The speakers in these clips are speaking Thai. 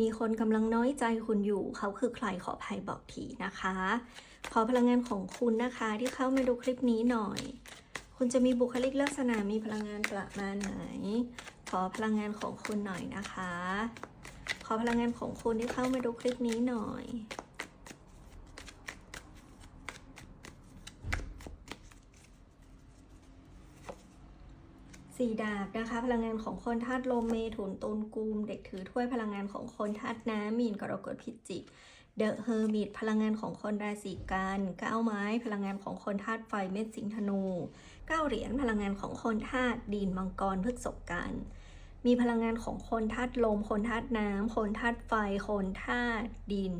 มีคนกำลังน้อยใจคุณอยู่ เขาคือใครขออภัยบอกทีนะคะ ขอพลังงานของคุณนะคะ ที่เข้ามาดูคลิปนี้หน่อย คุณจะมีบุคลิกลักษณะมีพลังงานประมาณไหน ขอพลังงานของคุณหน่อยนะคะ ขอพลังงานของคุณที่เข้ามาดูคลิปนี้หน่อย สี่ดาบนะคะ พลังงานของคนธาตุลมเมถุนตุลกุม เด็กถือถ้วยพลังงานของคนธาตุน้ำมีนกรกฎพิจิกเดอะเฮอร์มิตพลังงานของคนราศีกันก้าไม้ พลังงานของคนธาตุไฟเม็ดสิงห์ธนูเก้าเหรียญพลังงานของคนธาตุดินมังกรพฤกษกันมีพลังงานของคนธาตุลม คนธาตุน้ำคนธาตุไฟ คนธาตุดิน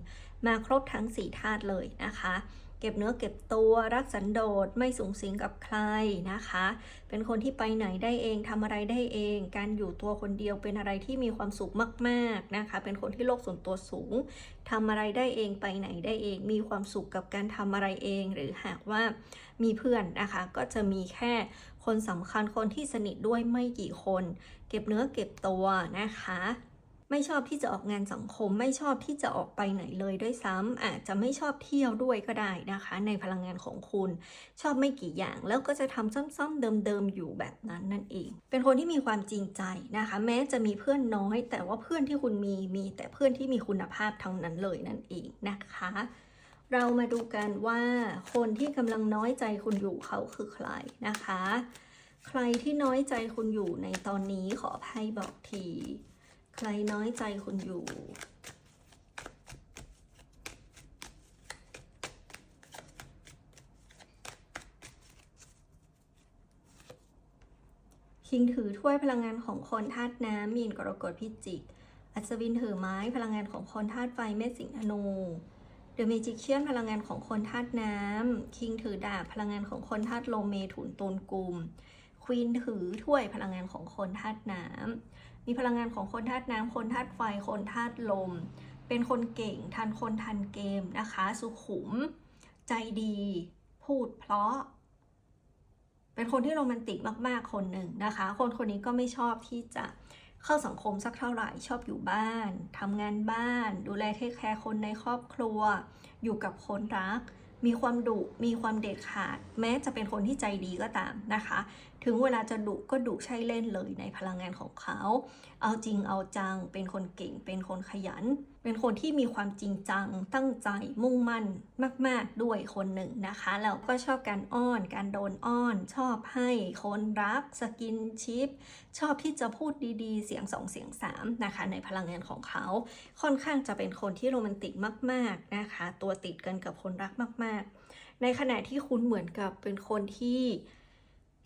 มาครบทั้งสี่ธาตุเลยนะคะ ก็บเนื้อเก็บตัวรักสันโดษไม่สูงสิงกับใครนะคะ เป็นคนที่ไปไหนได้เองทำอะไรได้เอง การอยู่ตัวคนเดียวเป็นอะไรที่มีความสุขมากๆนะคะ เป็นคนที่โลกส่วนตัวสูงทำอะไรได้เองไปไหนได้เอง มีความสุขกับการทำอะไรเอง หรือหากว่ามีเพื่อนนะคะ ก็จะมีแค่คนสำคัญคนที่สนิทด้วยไม่กี่คน เก็บเนื้อเก็บตัวนะคะ ไม่ชอบที่จะออกงานสังคม ไม่ชอบที่จะออกไปไหนเลยด้วยซ้ำอาจจะไม่ชอบเที่ยวด้วยก็ได้นะคะ ในพลังงานของคุณ ชอบไม่กี่อย่างแล้วก็จะทำซ้ำๆเดิมๆอยู่แบบนั้นนั่นเอง เป็นคนที่มีความจริงใจนะคะ แม้จะมีเพื่อนน้อย แต่ว่าเพื่อนที่คุณมีมีแต่เพื่อนที่มีคุณภาพทั้งนั้นเลยนั่นเองนะคะ เรามาดูกันว่าคนที่กำลังน้อยใจคุณอยู่เขาคือใครนะคะ ใครที่น้อยใจคุณอยู่ในตอนนี้ขออภัยบอกที ใครน้อยใจคุณอยู่ คิงถือถ้วยพลังงานของคนธาตุน้ำมีนกรกฎพิจิก อัศวินถือไม้พลังงานของคนธาตุไฟเมษสิงห์ธนูเดอะเมจิเชียนพลังงานของคนธาตุน้ำคิงถือดาบพลังงานของคนธาตุลมเมถุนตุลกุมควีนถือถ้วยพลังงานของคนธาตุน้ำ มีพลังงานของคนธาตุน้ำคนธาตุไฟ คนธาตุลม เป็นคนเก่ง ทันคนทันเกมนะคะ สุขุม ใจดี พูดเพราะ เป็นคนที่โรแมนติกมาก ๆ คนหนึ่งนะคะ คนคนนี้ก็ไม่ชอบที่จะเข้าสังคมสักเท่าไหร่ ชอบอยู่บ้าน ทำงานบ้าน ดูแลเทคแคร์คนในครอบครัว อยู่กับคนรัก มีความดุ มีความเด็ดขาด แม้จะเป็นคนที่ใจดีก็ตามนะคะ ถึงเวลาจะดุก็ดุใช่เล่นเลยในพลังงานของเขา เอาจริงเอาจัง เป็นคนเก่ง เป็นคนขยัน เป็นคนที่มีความจริงจัง ตั้งใจ มุ่งมั่นมาก ๆ ด้วยคนหนึ่งนะคะ แล้วก็ชอบการอ้อน การโดนอ้อน ชอบให้คนรัก สกินชิป ชอบที่จะพูดดี ๆ เสียงสองเสียงสามนะคะ ในพลังงานของเขา ค่อนข้างจะเป็นคนที่โรแมนติกมาก ๆ นะคะ ตัวติดกันกับคนรักมาก ๆ ในขณะที่คุณเหมือนกับเป็นคนที่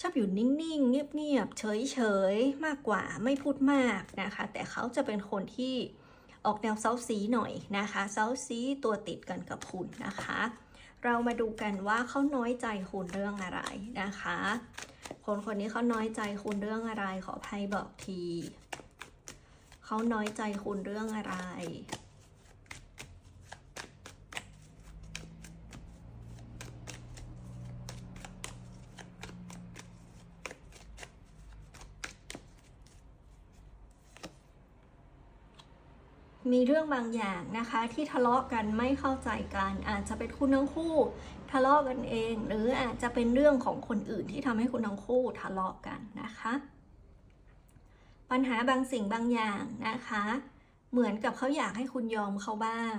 ชอบอยู่นิ่งๆ เงียบๆ เฉยๆ มากกว่าไม่พูดมากนะคะ แต่เขาจะเป็นคนที่ออกแนวเซาซีหน่อยนะคะเซาซีตัวติดกันกับคุณนะคะ เรามาดูกันว่าเขาน้อยใจคุณเรื่องอะไรนะคะ คนคนนี้เขาน้อยใจคุณเรื่องอะไร ขออภัยบอกที เขาน้อยใจคุณเรื่องอะไร มีเรื่องบางอย่างนะคะที่ทะเลาะกันไม่เข้าใจกันอาจจะเป็นคุณทั้งคู่ ทะเลาะกันเอง หรืออาจจะเป็นเรื่องของคนอื่นที่ทำให้คุณทั้งคู่ทะเลาะกันนะคะ ปัญหาบางสิ่งบางอย่างนะคะ เหมือนกับเขาอยากให้คุณยอมเขาบ้าง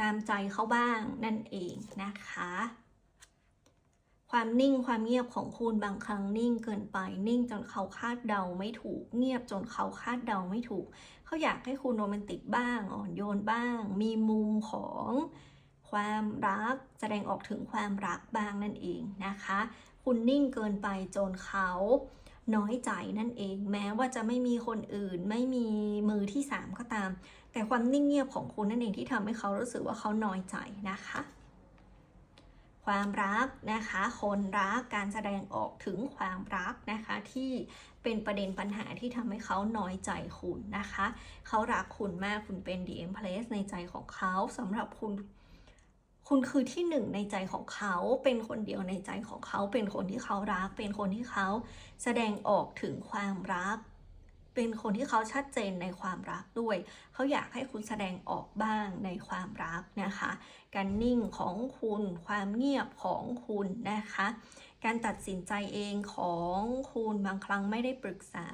ตามใจเขาบ้างนั่นเองนะคะ ความนิ่งความเงียบของคุณบางครั้งนิ่งเกินไป นิ่งจนเขาคาดเดาไม่ถูก เงียบจนเขาคาดเดาไม่ถูก เขาอยากให้คุณโรแมนติกบ้าง อ่อนโยนบ้าง มีมุมของความรักแสดงออกถึงความรักบ้างนั่นเองนะคะ คุณนิ่งเกินไปจนเขาน้อยใจนั่นเอง แม้ว่าจะไม่มีคนอื่นไม่มีมือที่สามก็ตาม แต่ความนิ่งเงียบของคุณนั่นเองที่ทำให้เขารู้สึกว่าเขาน้อยใจนะคะ ความรักนะคะ คนรักการแสดงออกถึงความรักนะคะ ที่เป็นประเด็นปัญหาที่ทำให้เขาน้อยใจคุณนะคะ เขารักคุณมากคุณเป็น the empress ในใจของเขาสำหรับคุณคุณคือที่หนึ่งในใจของเขา เป็นคนเดียวในใจของเขา เป็นคนที่เขารัก เป็นคนที่เขาแสดงออกถึงความรัก เป็นคนที่เขาชัดเจนในความรักด้วย เขาอยากให้คุณแสดงออกบ้างในความรักนะคะ การนิ่งของคุณ ความเงียบของคุณนะคะ การตัดสินใจเองของคุณบางครั้งไม่ได้ปรึกษา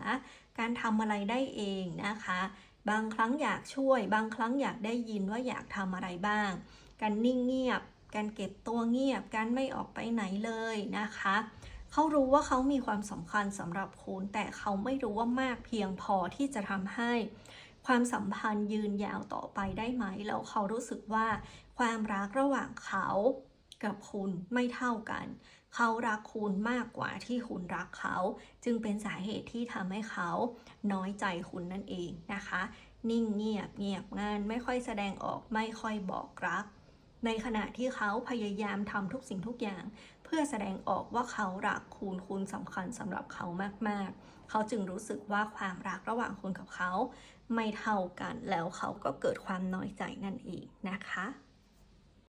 การทำอะไรได้เองนะคะ บางครั้งอยากช่วย บางครั้งอยากได้ยินว่าอยากทำอะไรบ้าง การนิ่งเงียบ การเก็บตัวเงียบ การไม่ออกไปไหนเลยนะคะ เขารู้ว่าเขามีความสำคัญสำหรับคุณ แต่เขาไม่รู้ว่ามากเพียงพอที่จะทำให้ ความสัมพันธ์ยืนยาวต่อไปได้ไหม แล้วเขารู้สึกว่า ความรักระหว่างเขากับคุณไม่เท่ากัน เขารักคุณมากกว่าที่คุณรักเขา จึงเป็นสาเหตุที่ทำให้เขาน้อยใจคุณนั่นเองนะคะ นิ่งเงียบเงียบงานไม่ค่อยแสดงออกไม่ค่อยบอกรัก ในขณะที่เขาพยายามทำทุกสิ่งทุกอย่าง พื่อแสดงออกว่าเขารักคุณคุณสำคัญสำหรับเขามากๆ เขาจึงรู้สึกว่าความรักระหว่างคุณกับเขา ไม่เท่ากันแล้วเขาก็เกิดความน้อยใจนั่นเองนะคะ